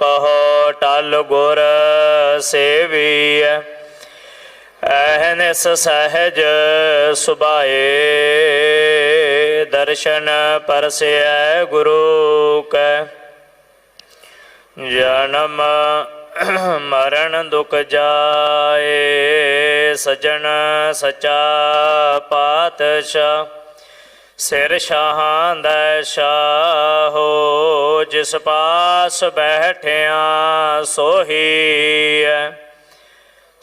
ਕਹੋ, ਟਲ ਗੁਰ ਸੇਵੀਐ। ਅਹਨਿਸ ਸਹਿਜ ਸੁਭਾਏ, ਦਰਸ਼ਨ ਪਰਸਿਐ ਗੁਰੂ ਕੈ। ਜਨਮ ਮਰਨ ਦੁਖ ਜਾਏ, ਸਜਣ ਸਚਾ ਪਾਤਸ਼ਾਹ। ਸਿਰ ਸ਼ਾਹਾਂ ਦਾ ਸ਼ਾਹੋ ਜਿਸ ਪਾਸ ਬੈਠਿਆ ਸੋਹੀ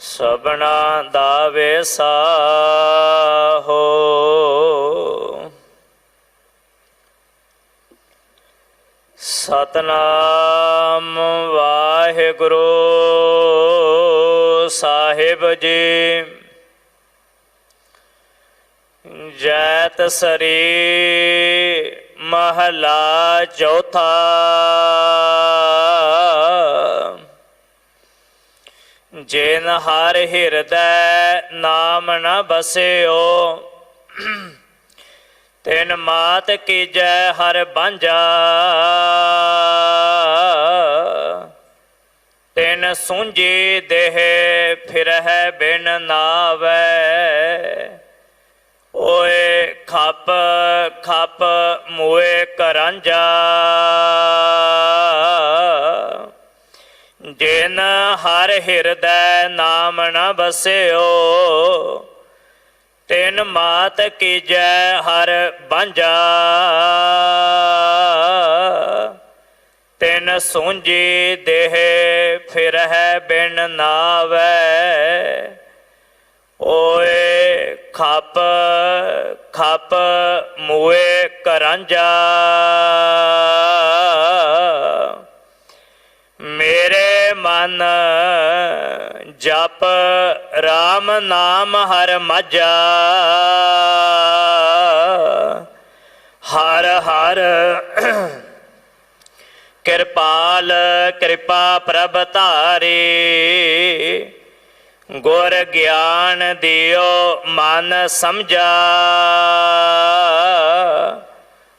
ਸਭਨਾ ਸਬਨਾ ਦਾ ਵੇਸਾਹੋ ਸਤਨਾਮ ਵਾਹਿਗੁਰੂ ਸਾਹਿਬ ਜੀ। ਜੈਤ ਸਰੀ ਮਹਲਾ ਚੌਥਾ। ਜਿਨ ਹਰ ਹਿਰਦੈ ਨਾਮ ਨ ਬਸਿਓ, ਤਿਨ ਮਾਤ ਕੀਜੈ ਹਰ ਬਾਂਝਾ। ਤਿਨ ਸੁੰਜੀ ਦੇਹ ਫਿਰਹਿ ਬਿਨ ਨਾਵੈ। ਖਪ, ਖੱਪ ਮੂਏ ਕਰਾਂਜਾ ਜਿਨ ਹਰ ਹਿਰਦੈ ਨਾਮ ਨ ਬਸਿਓ ਤਿਨ ਮਾਤ ਕੀਜੈ ਹਰ ਬਾਂਝਾ। ਤਿਨ ਸੂੰਜੀ ਦੇਹ ਫਿਰਹਿ ਬਿਨ ਨਾਵੈ, ਓਏ ਖੱਪ ਖੱਪ ਮੂਏ ਕਰਾਂਜਾ ਮੇਰੇ ਮਨ ਜਪ RAM ਨਾਮ ਹਰ ਮਜਾ ਹਰ ਹਰ ਕਿਰਪਾਲ, ਕਿਰਪਾ ਪ੍ਰਭ ਧਾਰੀ। ਗੁਰ ਗਿਆਨ ਦਿਓ, ਮਨ ਸਮਝਾ।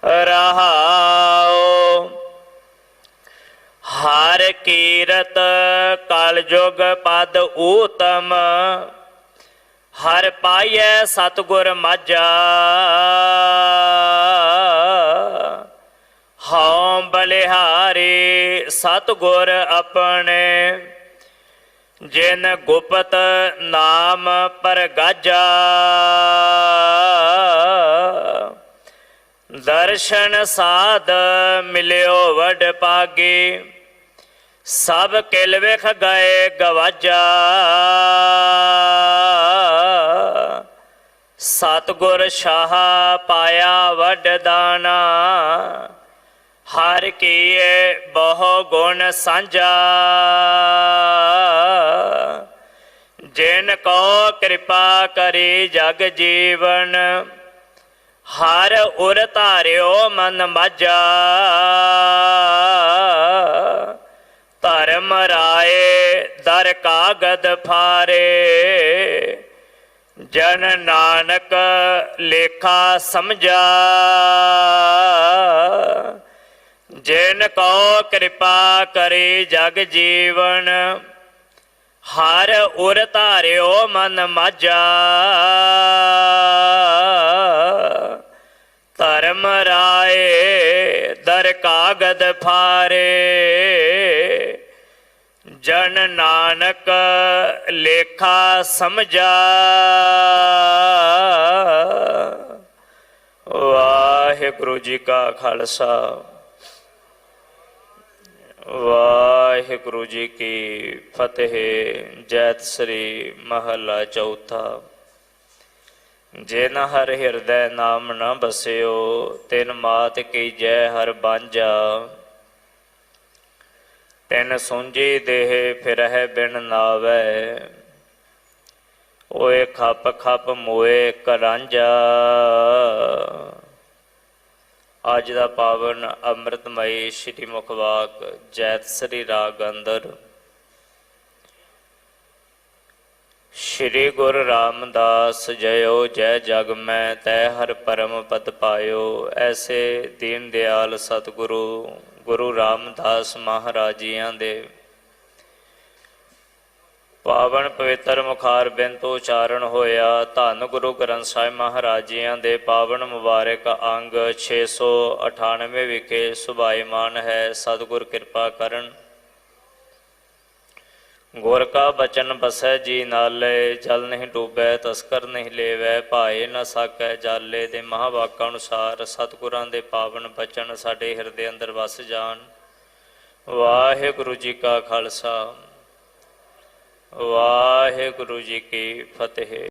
ਰਹਾਓ। ਹਰ ਕੀਰਤ ਕਲ ਜੁਗ ਪਦ ਊਤਮ। ਹਰ ਪਾਈਐ ਸਤਗੁਰ ਮਾਝਾ। ਹਉ ਬਲਿਹਾਰੀ ਸਤਗੁਰ ਆਪਣੇ। ਜਿਨ ਗੁਪਤ ਨਾਮ ਪਰਗਾਜਾ। ਦਰਸ਼ਨ ਸਾਧ ਮਿਲਿਓ ਵਡ ਪਾਗੀ, ਸਭ ਕਿਲ ਵੇਖ ਗਏ ਗਵਾਜਾ। ਸਤਗੁਰ ਸ਼ਾਹ ਪਾਇਆ ਵਡ ਦਾਣਾ। ਹਰ ਕੀਏ ਬਹੁ ਗੁਣ ਸਾਂਝਾ। ਜਿਨ ਕੋ ਕਿਰਪਾ ਕਰੀ ਜਗ ਜੀਵਨ, ਹਰ ਉਰ ਧਾਰਿਓ ਮਨ ਮਾਝਾ। ਧਰਮ ਰਾਏ ਦਰ ਕਾਗਦ ਫਾਰੇ। ਜਨ ਨਾਨਕ ਲੇਖਾ ਸਮਝਾ। ਜਿਨ ਕੋ ਕਿਰਪਾ ਕਰੀ ਜਗ ਜੀਵਨ, ਹਰ ਉਰ ਧਾਰਿਓ ਮਨ ਮਾਜਾ। ਧਰਮ ਰਾਏ ਦਰ ਕਾਗਦ ਫਾਰੇ, ਜਨ ਨਾਨਕ ਲੇਖਾ ਸਮਝਾ। ਵਾਹਿਗੁਰੂ ਜੀ ਕਾ ਖਾਲਸਾ। ਵਾਹਿਗੁਰੂ ਜੀ ਕੀ ਫਤਿਹ ਜੈਤ ਸ੍ਰੀ ਮਹਲਾ ਚੌਥਾ। ਜਿਨ ਹਰ ਹਿਰਦੈ ਨਾਮ ਨ ਬਸਿਓ, ਤਿਨ ਮਾਤ ਕੀ ਜੈ ਹਰ ਬਾਂਝਾ। ਤਿਨ ਸੁੰਜੀ ਦੇਹ ਫਿਰਹਿ ਬਿਨ ਨਾਵੈ, ਓਏ ਖੱਪ ਖੱਪ ਮੋਏ ਕਰਾਂਝਾ। ਅੱਜ ਦਾ ਪਾਵਨ ਅੰਮ੍ਰਿਤਮਈ ਸ਼੍ਰੀ ਮੁਖਵਾਕ ਜੈਤ ਸ੍ਰੀ ਰਾਗ ਅੰਦਰ। ਸ਼੍ਰੀ ਗੁਰ ਰਾਮਦਾਸ ਜਯੋ ਜੈ ਜਗ ਮੈਂ, ਤੈ ਹਰ ਪਰਮ ਪਦ ਪਾਇਓ। ਐਸੇ ਦੀਨ ਦਿਆਲ ਸਤਿਗੁਰੂ, ਗੁਰੂ ਰਾਮਦਾਸ ਮਹਾਰਾਜੀਆਂ ਦੇ ਪਾਵਨ ਪਵਿੱਤਰ ਮੁਖਾਰ ਬਿੰਦ ਤੋਂ ਉਚਾਰਨ ਹੋਇਆ, ਧੰਨ ਗੁਰੂ ਗ੍ਰੰਥ ਸਾਹਿਬ ਮਹਾਰਾਜ ਜੀਆਂ ਦੇ ਪਾਵਨ ਮੁਬਾਰਕ ਅੰਗ 698 ਵਿਖੇ ਸੁਭਾਈਮਾਨ ਹੈ। ਸਤਿਗੁਰ ਕਿਰਪਾ ਕਰਨ। ਗੁਰ ਕਾ ਬਚਨ ਬਸੈ ਜੀ ਨਾਲੇ, ਜਲ ਨਹੀਂ ਡੂਬੈ, ਤਸਕਰ ਨਹੀਂ ਲੇਵੈ, ਭਾਏ ਨ ਸਾਕੈ ਜਾਲੇ ਦੇ ਮਹਾਵਾਕਾਂ ਅਨੁਸਾਰ, ਸਤਿਗੁਰਾਂ ਦੇ ਪਾਵਨ ਬਚਨ ਸਾਡੇ ਹਿਰਦੇ ਅੰਦਰ ਵਸ ਜਾਣ। ਵਾਹਿਗੁਰੂ ਜੀ ਕਾ ਖਾਲਸਾ। ਵਾਹਿਗੁਰੂ ਜੀ ਕੀ ਫਤਿਹ।